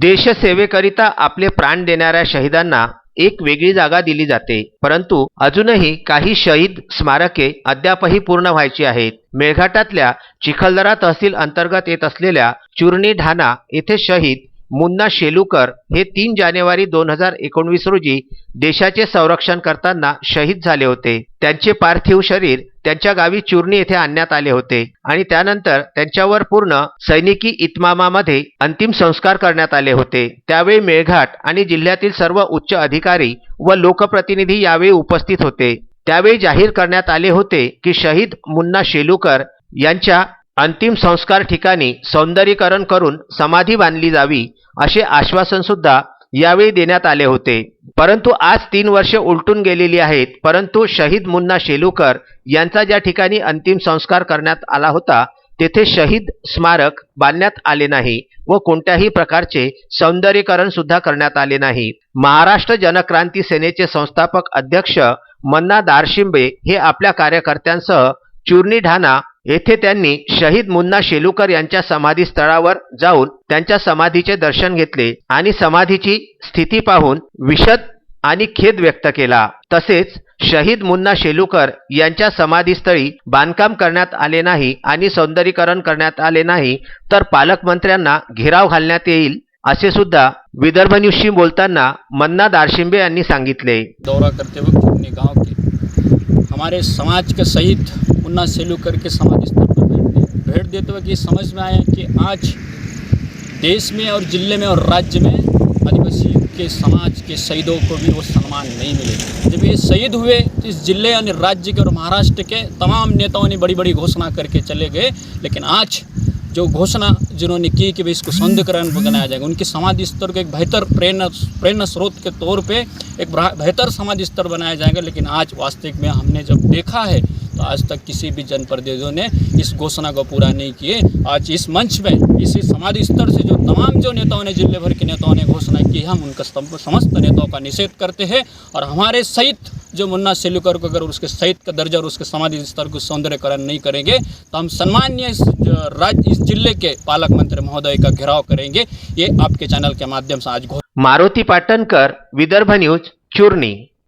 देशसेवेकरिता आपले प्राण देणाऱ्या शहीदांना एक वेगळी जागा दिली जाते. परंतु अजूनही काही शहीद स्मारके अद्यापही पूर्ण व्हायची आहेत. मेळघाटातल्या चिखलदरा तहसील अंतर्गत येत असलेल्या चुरणी ढाणा येथे शहीद मुन्ना शेलूकर हे तीन जानेवारी दोन हजार एकोणवीस रोजी देशाचे संरक्षण करताना शहीद झाले होते. त्यांचे पार्थिव शरीर त्यांच्या गावी चुरणी येथे आणण्यात आले होते आणि त्यानंतर त्यांच्यावर पूर्ण सैनिकी इतमामामध्ये अंतिम संस्कार करण्यात आले होते. त्यावेळी मेळघाट आणि जिल्ह्यातील सर्व उच्च अधिकारी व लोकप्रतिनिधी यावेळी उपस्थित होते. त्यावेळी जाहीर करण्यात आले होते की शहीद मुन्ना शेलूकर यांच्या अंतिम संस्कार ठिकाणी सौंदर्यीकरण करून समाधी बांधली जावी असे आश्वासनसुद्धा यावेळी देण्यात आले होते. परंतु आज तीन वर्षे उलटून गेलेली आहेत. परंतु शहीद मुन्ना शेलूकर यांचा ज्या ठिकाणी अंतिम संस्कार करण्यात आला होता तेथे शहीद स्मारक बांधण्यात आले नाही व कोणत्याही प्रकारचे सौंदर्यीकरण सुद्धा करण्यात आले नाही. महाराष्ट्र जनक्रांती सेनेचे संस्थापक अध्यक्ष मन्ना दारशिंबे हे आपल्या कार्यकर्त्यांसह चुरणी ढाणा येथे त्यांनी शहीद मुन्ना शेलुकर यांच्या समाधी स्थळावर जाऊन त्यांच्या समाधीचे दर्शन घेतले आणि समाधीची स्थिती पाहून विशद आणि खेद व्यक्त केला. तसेच शहीद मुन्ना शेलुकर यांच्या समाधीस्थळी बांधकाम करण्यात आले नाही आणि सौंदर्यीकरण करण्यात आले नाही तर पालकमंत्र्यांना घेराव घालण्यात येईल असे सुद्धा विदर्भ न्यूजशी बोलताना मन्ना दारशिंबे यांनी सांगितले. दौरा करते वक्त चुन्नी गांव के हमारे समाज के सहित मुन्ना सेलूकर करके समाधि स्थल पर भेंट भेंट देते वक्त ये समझ में आया कि आज देश में और ज़िले में और राज्य में आदिवासी के समाज के शहीदों को भी वो सम्मान नहीं मिले। जब ये शहीद हुए तो इस ज़िले यानी राज्य के और महाराष्ट्र के तमाम नेताओं ने बड़ी बड़ी घोषणा करके चले गए। लेकिन आज जो घोषणा जिन्होंने की कि भाई इसको सौंदर्यकरण बनाया जाएगा, उनके समाधि स्तर को एक बेहतर प्रेरणा प्रेरणा स्रोत के तौर पे एक बेहतर समाधि स्तर बनाया जाएगा। लेकिन आज वास्तविक में हमने जब देखा है तो आज तक किसी भी जनप्रतिनिधियों ने इस घोषणा को पूरा नहीं किए। आज इस मंच में, इसी समाधि स्तर से जो तमाम जो नेताओं ने, ज़िले भर के नेताओं ने घोषणा की हम उनका समस्त नेताओं का निषेध करते हैं और हमारे सहित जो मुन्ना सेलूकर को अगर उसके शहीद का दर्जा और उसके समाधि स्तर को सौंदर्यकरण नहीं करेंगे तो हम सम्मान्य इस राज्य, इस ज़िले के पालक मंत्री महोदय का घेराव करेंगे। ये आपके चैनल के माध्यम से आज मारुती पाटणकर विदर्भ न्यूज़, चुरणी।